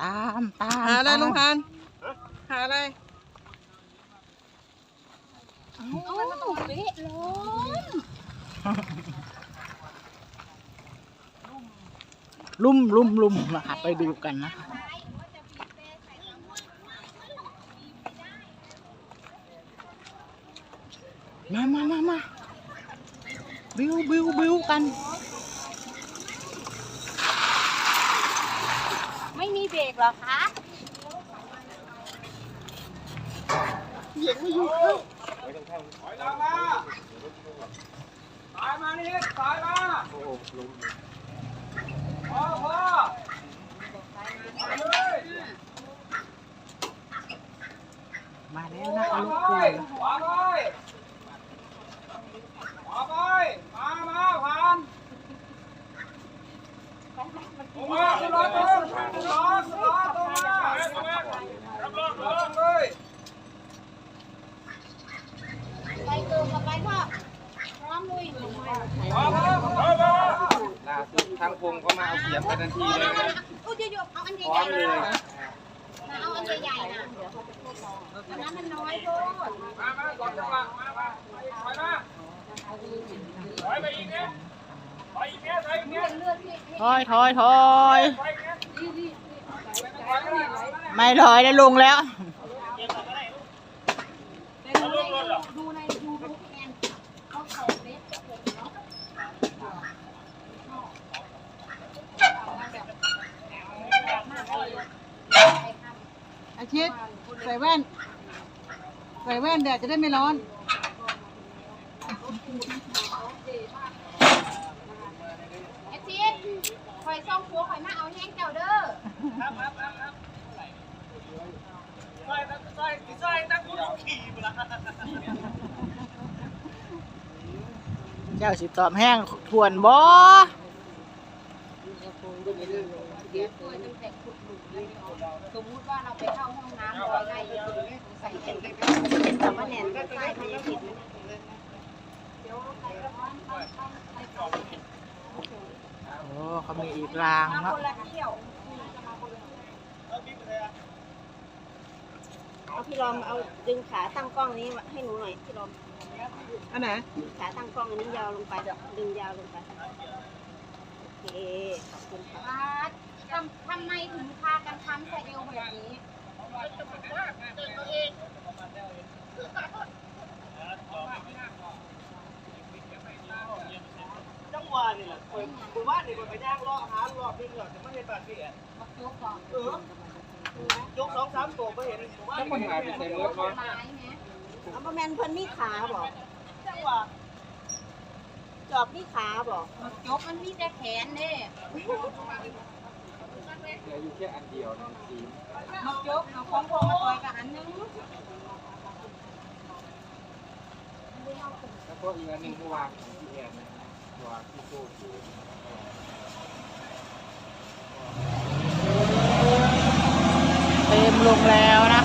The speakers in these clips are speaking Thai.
ตามตามหาอะไรตามลุงพันหาอะไรเอามันมาตรงเละเลยลุ่มลุ่มลุ่มนะคะไปดูกันนะคะมามามามาบิวบิวบิวกัน ไม่มีเบรกเหรอคะสายมานี่สายมาพอพอมาแล้วนะคะลูกไปปูขวาไปขวาไปมามาผ่านมาขึ้นรถขึ้นรถขึ้นรถขึ้นรถตรงมารับรถรับรถเลย ไปเติมกับไปพ่อพร้อมลุย พอพอพอพอ ล่าสุดทางพงก็มาเอาเสียมกันทันทีเลยนะ อุ้ยเยอะๆเอาอัน พร้อ ใหญ่ ม ๆ เลนะยเอาอันใหญ่ๆนะอันนั้นมันน้อยโทษมามาก่อนจังหวะมามาถอยมาถอยไปอีกเนี่ยถอยอีกเนี่ยถอยอีกเนี่ยถอยถอยถอยถอยอีกเนี่ยถอยไปเลยไม่ถอยได้ลงแล้ว ดูในยูทูบแอนเขาขอเฟซเนาะ อาชิตใส่แว่น ใส่แว่นแดดจะได้ไม่ร้อนเอชิดคอยซ่อมครัวคอยมาเอาแห้งเจ้าเด้อเจ้าสิตอบแห้งทวนบ่ เดี๋ยวตัวตั้งแต่ขุดหลุมเลยส มมุติว่าเราไปเข้าห้องน้ำลอยไงใส่เห็นเลยแต่ว่าแหนนก็ใต้ไม่ได้ผิดโอ้เขามีอีกรางเนาะคนละเที่ยวเอาพี่ลอมเอาดึงขาตั้งกล้องนี้ให้หนูหน่อยพี่ลอมอันไหนขาตั้งกล้องอันนี้ยาวลงไปดึงยาวลงไปโอเคขอบคุณค่ะ ทำทำไมถึงพากันทำใส่เอวแบบนี้จังหวะนี่แหละผมว่านี่มันไปย่างรอบหารอบนึงหรอจะไม่เห็นบาดเจ็บมายกก่อนเออยกสองสามตัวไม่เห็นผมว่ามันหายไปใส่รถไม้เนี่ยเอาประแมนเพิ่นมีขาบอกจังหวะจอบมีขาบอกยกมันมีแต่แขนเด้ เหลืออยู่แค่อันเดียวน้องซีมายกเอาของพวงมาต่อยกับอันนึงแล้วก็อีกอันหนึ่งเมื่อวางของพี่แอนนะตัวางที่โซ่อยู่เต็มลงแล้วนะ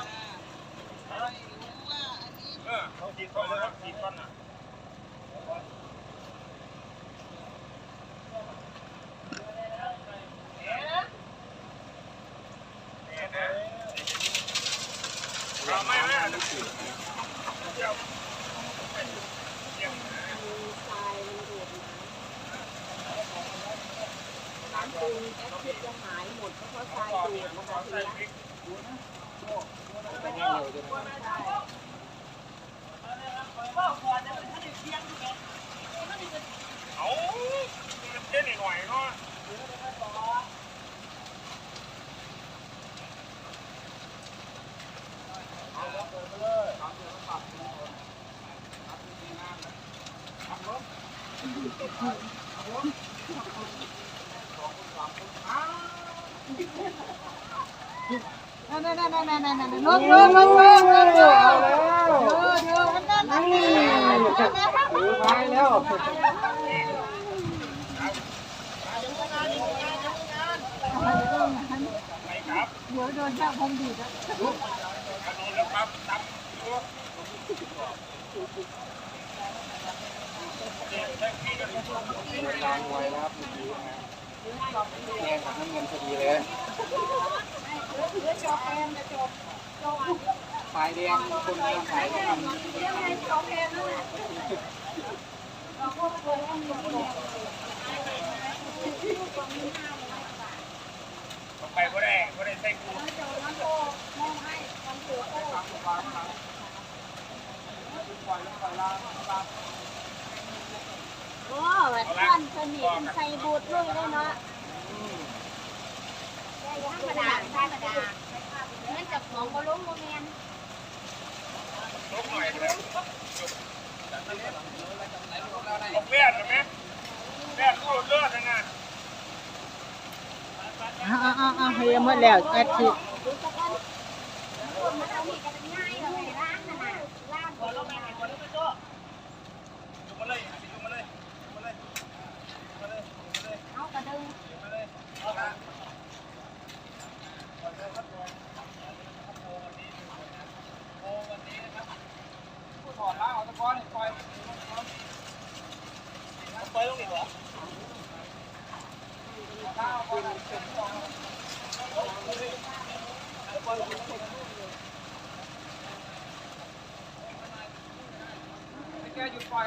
คะน้ำปูนแอคทีฟจะหายหมดเพราะทรายดูดนะคะทีนี้ เร็วจนเอามันเต้นหน่อยเนาะนั่น นั่นนั่นนั่นนั่นนั่นลงลงลงลงลงลงเออเออนั่นนั่นนั่นไม้แล้วครับเดี๋ยวโดนเจ้าคงดีดกระโดดแล้วปั๊บตับอยู่ทางไวแล้วครับเมื่อกี้นะแย่งกับน้ำเงินพอดีเลย ไฟแดงคนกำลังขายกันไปก็ได้ก็ได้ใส่กูโอ้แบบท่อนสนิทใส่บูทด้วยเลยเนาะ ธรรมดาธรรมดาเหมือนกับของบอลลูโมเมนลบหน่อยเลยบอกเลือดไหมเลือดเข้าเลือดนะอ่าอ่าอ่าเฮียหมดแล้วแอดชิดูสักกันคนมันเอามีกันง่ายเลยร้านน่ะนะร้านบอลลูน ลงมาเลยลงมาเลยลงมาเลยมาเลยมาเลย เอากระดึง มาเลยเอาละ ถอดล้างเอาตะกอนปล่อยไปตรงนี้เหรอแกหยุดปล่อย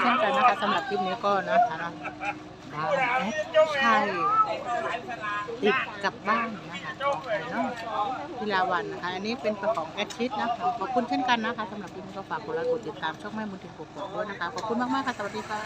เช่นกันนะคะสำหรับคลิปนี้ก็นะคะนะใช่ติดกลับบ้านนะคะต่อไปนะพิลาวันนะคะ อันนี้เป็นของแอดชิดนะคะ ขอบคุณเช่นกันนะคะสำหรับคลิปนี้ก็ฝากกดไลค์กดติดตามช่องแม่บุญถึงปกปกด้วยนะคะ ขอบคุณมากๆค่ะ สวัสดีค่ะ